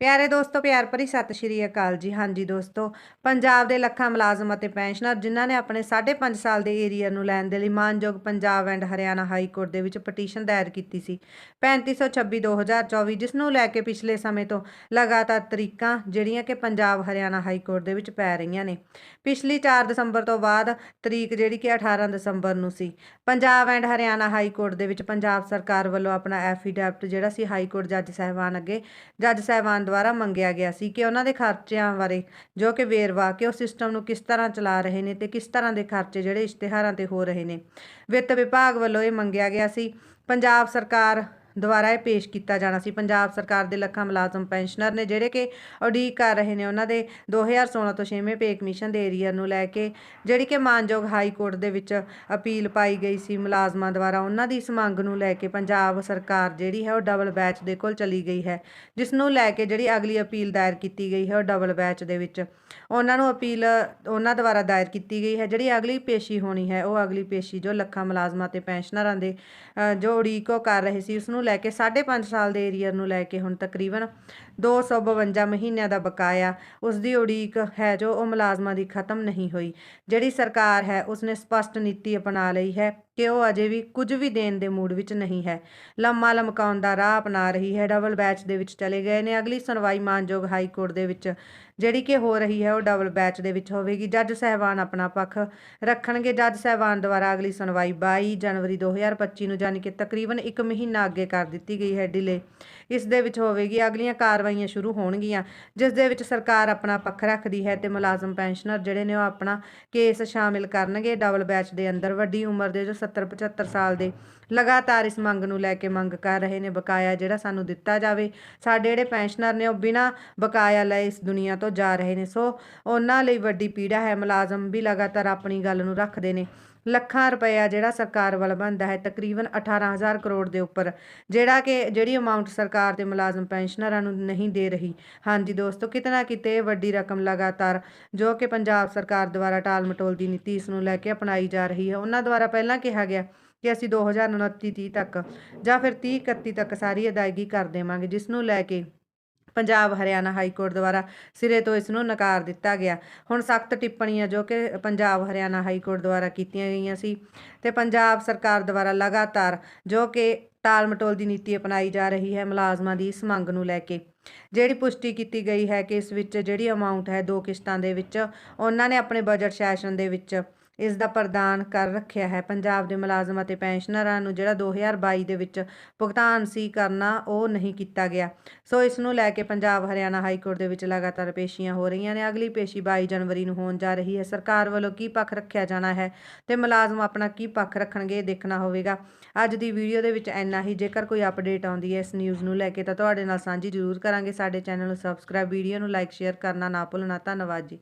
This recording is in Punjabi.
ਪਿਆਰੇ ਦੋਸਤੋ, ਪਿਆਰ ਭਰੀ ਸਤਿ ਸ਼੍ਰੀ ਅਕਾਲ ਜੀ। ਹਾਂਜੀ ਦੋਸਤੋ, ਪੰਜਾਬ ਦੇ ਲੱਖਾਂ ਮੁਲਾਜ਼ਮ ਅਤੇ ਪੈਨਸ਼ਨਰ ਜਿਨ੍ਹਾਂ ਨੇ ਆਪਣੇ 5.5 ਸਾਲ ਦੇ ਏਰੀਅਰ ਨੂੰ ਲੈਣ ਦੇ ਲਈ ਮਾਨਯੋਗ Punjab and Haryana high court ਦੇ ਵਿੱਚ ਪਟੀਸ਼ਨ ਦਾਇਰ ਕੀਤੀ ਸੀ। 3526 2024 ਜਿਸ ਨੂੰ ਲੈ ਕੇ ਪਿਛਲੇ ਸਮੇਂ ਤੋਂ ਲਗਾਤਾਰ ਤਰੀਕਾਂ ਜਿਹੜੀਆਂ ਕਿ ਪੰਜਾਬ ਹਰਿਆਣਾ ਹਾਈ ਕੋਰਟ ਦੇ ਵਿੱਚ ਪੈ ਰਹੀਆਂ ਨੇ। ਪਿਛਲੀ 4 ਦਸੰਬਰ ਤੋਂ ਬਾਅਦ ਤਰੀਕ ਜਿਹੜੀ ਕਿ 18 ਦਸੰਬਰ ਨੂੰ ਸੀ। Punjab and Haryana high court ਦੇ ਵਿੱਚ ਪੰਜਾਬ ਸਰਕਾਰ ਵੱਲੋਂ ਆਪਣਾ ਐਫੀਡੈਵਿਟ ਜਿਹੜਾ ਸੀ ਹਾਈ ਕੋਰਟ ਜੱਜ ਸਾਹਿਬਾਨ ਅੱਗੇ, ਜੱਜ ਸਾਹਿਬਾਨ ਦੁਆਰਾ ਮੰਗਿਆ ਗਿਆ ਸੀ ਕਿ ਉਹਨਾਂ ਦੇ ਖਰਚਿਆਂ ਬਾਰੇ, ਜੋ ਕਿ ਵੇਰਵਾ ਕਿ ਉਹ ਸਿਸਟਮ ਨੂੰ ਕਿਸ ਤਰ੍ਹਾਂ ਚਲਾ ਰਹੇ ਨੇ ਤੇ ਕਿਸ ਤਰ੍ਹਾਂ ਦੇ ਖਰਚੇ ਜਿਹੜੇ ਇਸ਼ਤਿਹਾਰਾਂ ਤੇ ਹੋ ਰਹੇ ਨੇ। ਵਿੱਤ ਵਿਭਾਗ ਵੱਲੋਂ ਇਹ ਮੰਗਿਆ ਗਿਆ ਸੀ। ਪੰਜਾਬ ਸਰਕਾਰ ਦੁਆਰਾ ਇਹ ਪੇਸ਼ ਕੀਤਾ ਜਾਣਾ ਸੀ। ਪੰਜਾਬ ਸਰਕਾਰ ਦੇ ਲੱਖਾਂ ਮੁਲਾਜ਼ਮ ਪੈਨਸ਼ਨਰ ਨੇ ਜਿਹੜੇ ਕਿ ਉਡੀਕ ਕਰ ਰਹੇ ਨੇ, ਉਹਨਾਂ ਦੇ 2016 ਤੋਂ 6ਵੇਂ ਪੇ ਕਮਿਸ਼ਨ ਦੇ ਏਰੀਅਰ ਨੂੰ ਲੈ ਕੇ, ਜਿਹੜੀ ਕਿ ਮਾਨਯੋਗ ਹਾਈ ਕੋਰਟ ਦੇ ਵਿੱਚ ਅਪੀਲ ਪਾਈ ਗਈ ਸੀ ਮੁਲਾਜ਼ਮਾਂ ਦੁਆਰਾ, ਉਹਨਾਂ ਦੀ ਇਸ ਮੰਗ ਨੂੰ ਲੈ ਕੇ ਪੰਜਾਬ ਸਰਕਾਰ ਜਿਹੜੀ ਹੈ ਉਹ ਡਬਲ ਬੈਚ ਦੇ ਕੋਲ ਚਲੀ ਗਈ ਹੈ। ਜਿਸ ਨੂੰ ਲੈ ਕੇ ਜਿਹੜੀ ਅਗਲੀ ਅਪੀਲ ਦਾਇਰ ਕੀਤੀ ਗਈ ਹੈ ਉਹ ਡਬਲ ਬੈਚ ਦੇ ਵਿੱਚ। ਉਹਨਾਂ ਨੂੰ ਅਪੀਲ, ਉਹਨਾਂ ਦੁਆਰਾ ਦਾਇਰ ਕੀਤੀ ਗਈ ਹੈ, ਜਿਹੜੀ ਅਗਲੀ ਪੇਸ਼ੀ ਹੋਣੀ ਹੈ, ਉਹ ਅਗਲੀ ਪੇਸ਼ੀ ਜੋ ਲੱਖਾਂ ਮੁਲਾਜ਼ਮਾਂ ਤੇ ਪੈਨਸ਼ਨਰਾਂ ਦੇ ਜੋ ਉਡੀਕ ਉਹ ਕਰ ਰਹੇ ਸੀ, ਉਸ ਨੂੰ ਲੈ ਕੇ 5.5 ਸਾਲ ਦੇ ਏਰੀਅਰ ਨੂੰ ਲੈ ਕੇ ਹੁਣ ਤਕਰੀਬਨ 252 ਮਹੀਨਿਆਂ ਦਾ ਬਕਾਇਆ ਉਸ ਦੀ ਉਡੀਕ ਹੈ ਜੋ ਉਹ ਮੁਲਾਜ਼ਮਾਂ ਦੀ ਖਤਮ ਨਹੀਂ ਹੋਈ। ਜਿਹੜੀ ਸਰਕਾਰ ਹੈ, ਉਸਨੇ ਸਪਸ਼ਟ ਨੀਤੀ ਅਪਣਾ ਲਈ ਹੈ। ਕਿ ਉਹ ਅਜੇ ਵੀ ਕੁਝ ਵੀ ਦੇਣ ਦੇ ਮੂਡ ਵਿੱਚ ਨਹੀਂ ਹੈ। ਲੰਮਾ ਲਮਕਾਉਣ ਦਾ ਰਾਹ ਅਪਣਾ ਰਹੀ ਹੈ। ਡਬਲ ਬੈਚ ਦੇ ਵਿੱਚ ਚਲੇ ਗਏ ਨੇ। ਅਗਲੀ ਸੁਣਵਾਈ ਮਾਨਯੋਗ ਹਾਈ ਕੋਰਟ ਦੇ ਵਿੱਚ ਜਿਹੜੀ ਕਿ ਹੋ ਰਹੀ ਹੈ, ਉਹ ਡਬਲ ਬੈਚ ਦੇ ਵਿੱਚ ਹੋਵੇਗੀ। ਜੱਜ ਸਹਿਬਾਨ ਆਪਣਾ ਪੱਖ ਰੱਖਣਗੇ। ਜੱਜ ਸਹਿਬਾਨ ਦੁਆਰਾ ਅਗਲੀ ਸੁਣਵਾਈ 22 ਜਨਵਰੀ 2025 ਨੂੰ ਯਾਨੀ ਕਿ ਤਕਰੀਬਨ 1 ਮਹੀਨਾ ਅੱਗੇ ਕਰ ਦਿੱਤੀ ਗਈ ਹੈ ਡਿਲੇ ਇਸ ਦੇ ਵਿੱਚ ਹੋਵੇਗੀ, ਅਗਲੀਆਂ ਕਾਰਵਾਈਆਂ ਸ਼ੁਰੂ ਹੋਣਗੀਆਂ, ਜਿਸ ਦੇ ਵਿੱਚ ਸਰਕਾਰ ਆਪਣਾ ਪੱਖ ਰੱਖਦੀ ਹੈ ਤੇ ਮੁਲਾਜ਼ਮ ਪੈਨਸ਼ਨਰ ਜਿਹੜੇ ਨੇ ਉਹ ਆਪਣਾ ਕੇਸ ਸ਼ਾਮਿਲ ਕਰਨਗੇ। ਡਬਲ ਬੈਚ ਦੇ ਅੰਦਰ ਵੱਡੀ ਉਮਰ ਦੇ ਜੋ 70 75 ਸਾਲ ਦੇ। ਲਗਾਤਾਰ ਇਸ ਮੰਗ ਨੂੰ ਲੈ ਕੇ ਮੰਗ ਕਰ ਰਹੇ ਨੇ ਬਕਾਇਆ ਜਿਹੜਾ ਸਾਨੂੰ ਦਿੱਤਾ ਜਾਵੇ। ਸਾਡੇ ਜਿਹੜੇ ਪੈਨਸ਼ਨਰ ਨੇ ਉਹ ਬਿਨਾਂ ਬਕਾਇਆ ਲਏ ਇਸ ਦੁਨੀਆ ਤੋਂ ਜਾ ਰਹੇ ਨੇ। ਸੋ ਉਹਨਾਂ ਲਈ ਵੱਡੀ ਪੀੜਾ ਹੈ। ਮੁਲਾਜ਼ਮ ਵੀ ਲਗਾਤਾਰ ਆਪਣੀ ਗੱਲ ਨੂੰ ਰੱਖਦੇ ਨੇ। ਲੱਖਾਂ ਰੁਪਇਆ ਜਿਹੜਾ ਸਰਕਾਰ ਵੱਲ ਬਣਦਾ ਹੈ, ਤਕਰੀਬਨ 18000 ਕਰੋੜ ਦੇ ਉੱਪਰ, ਜਿਹੜਾ ਕਿ ਜਿਹੜੀ ਅਮਾਉਂਟ ਸਰਕਾਰ ਦੇ ਮੁਲਾਜ਼ਮ ਪੈਨਸ਼ਨਰਾਂ ਨੂੰ ਨਹੀਂ ਦੇ ਰਹੀ। ਹਾਂਜੀ ਦੋਸਤੋ ਕਿਤਨਾ ਕਿਤੇ ਵੱਡੀ ਰਕਮ ਲਗਾਤਾਰ ਜੋ ਕਿ ਪੰਜਾਬ ਸਰਕਾਰ ਦੁਆਰਾ ਟਾਲ ਮਟੋਲ ਦੀ ਨੀਤੀ ਇਸ ਨੂੰ ਲੈ ਕੇ ਅਪਣਾਈ ਜਾ ਰਹੀ ਹੈ। ਉਹਨਾਂ ਦੁਆਰਾ ਪਹਿਲਾਂ ਕਿਹਾ ਗਿਆ ਕਿ ਅਸੀਂ 2029 30 ਤੱਕ ਜਾਂ ਫਿਰ 30 31 ਤੱਕ ਸਾਰੀ ਅਦਾਇਗੀ ਕਰ ਦੇਵਾਂਗੇ, ਜਿਸ ਨੂੰ ਲੈ ਕੇ ਪੰਜਾਬ, ਹਰਿਆਣਾ ਹਾਈ ਕੋਰਟ ਦੁਆਰਾ ਸਿਰੇ ਤੋਂ ਇਸ ਨੂੰ ਨਕਾਰ ਦਿੱਤਾ ਗਿਆ। ਹੁਣ ਸਖਤ ਟਿੱਪਣੀਆਂ ਜੋ ਕਿ ਪੰਜਾਬ, ਹਰਿਆਣਾ ਹਾਈ ਕੋਰਟ ਦੁਆਰਾ ਕੀਤੀਆਂ ਗਈਆਂ ਸੀ ਤੇ ਪੰਜਾਬ ਸਰਕਾਰ ਦੁਆਰਾ ਲਗਾਤਾਰ ਜੋ ਕਿ ਟਾਲ ਮਟੋਲ ਦੀ ਨੀਤੀ ਅਪਣਾਈ ਜਾ ਰਹੀ ਹੈ, ਮੁਲਾਜ਼ਮਾਂ ਦੀ ਇਸ ਮੰਗ ਨੂੰ ਲੈ ਕੇ। ਜਿਹੜੀ ਪੁਸ਼ਟੀ ਕੀਤੀ ਗਈ ਹੈ ਕਿ ਇਸ ਵਿੱਚ ਜਿਹੜੀ ਅਮਾਉਂਟ ਹੈ ਦੋ ਕਿਸ਼ਤਾਂ ਦੇ ਵਿੱਚ, ਉਹਨਾਂ ਨੇ ਆਪਣੇ ਬਜਟ ਸੈਸ਼ਨ ਦੇ ਵਿੱਚ ਇਸ ਦਾ ਪ੍ਰਦਾਨ ਕਰ ਰੱਖਿਆ ਹੈ। ਪੰਜਾਬ ਦੇ ਮੁਲਾਜ਼ਮ ਅਤੇ ਪੈਨਸ਼ਨਰਾਂ ਨੂੰ ਜਿਹੜਾ 2022 ਦੇ ਵਿੱਚ ਭੁਗਤਾਨ ਸੀ ਕਰਨਾ, ਉਹ ਨਹੀਂ ਕੀਤਾ ਗਿਆ। ਸੋ ਇਸ ਨੂੰ ਲੈ ਕੇ ਪੰਜਾਬ ਹਰਿਆਣਾ ਹਾਈ ਕੋਰਟ ਦੇ ਵਿੱਚ ਲਗਾਤਾਰ ਪੇਸ਼ੀਆਂ ਹੋ ਰਹੀਆਂ ਨੇ। ਅਗਲੀ ਪੇਸ਼ੀ 22 ਜਨਵਰੀ ਨੂੰ ਹੋਣ ਜਾ ਰਹੀ ਹੈ। ਸਰਕਾਰ ਵੱਲੋਂ ਕੀ ਪੱਖ ਰੱਖਿਆ ਜਾਣਾ ਹੈ ਤੇ ਮੁਲਾਜ਼ਮ ਆਪਣਾ ਕੀ ਪੱਖ ਰੱਖਣਗੇ, ਇਹ ਦੇਖਣਾ ਹੋਵੇਗਾ। ਅੱਜ ਦੀ ਵੀਡੀਓ ਦੇ ਵਿੱਚ ਇੰਨਾ ਹੀ। ਜੇਕਰ ਕੋਈ ਅਪਡੇਟ ਆਉਂਦੀ ਹੈ ਇਸ ਨਿਊਜ਼ ਨੂੰ ਲੈ ਕੇ, ਤਾਂ ਤੁਹਾਡੇ ਨਾਲ ਸਾਂਝੀ ਜ਼ਰੂਰ ਕਰਾਂਗੇ। ਸਾਡੇ ਚੈਨਲ ਨੂੰ ਸਬਸਕ੍ਰਾਈਬ, ਵੀਡੀਓ ਨੂੰ ਲਾਈਕ, ਸ਼ੇਅਰ ਕਰਨਾ ਨਾ ਭੁੱਲਣਾ। ਧੰਨਵਾਦ ਜੀ।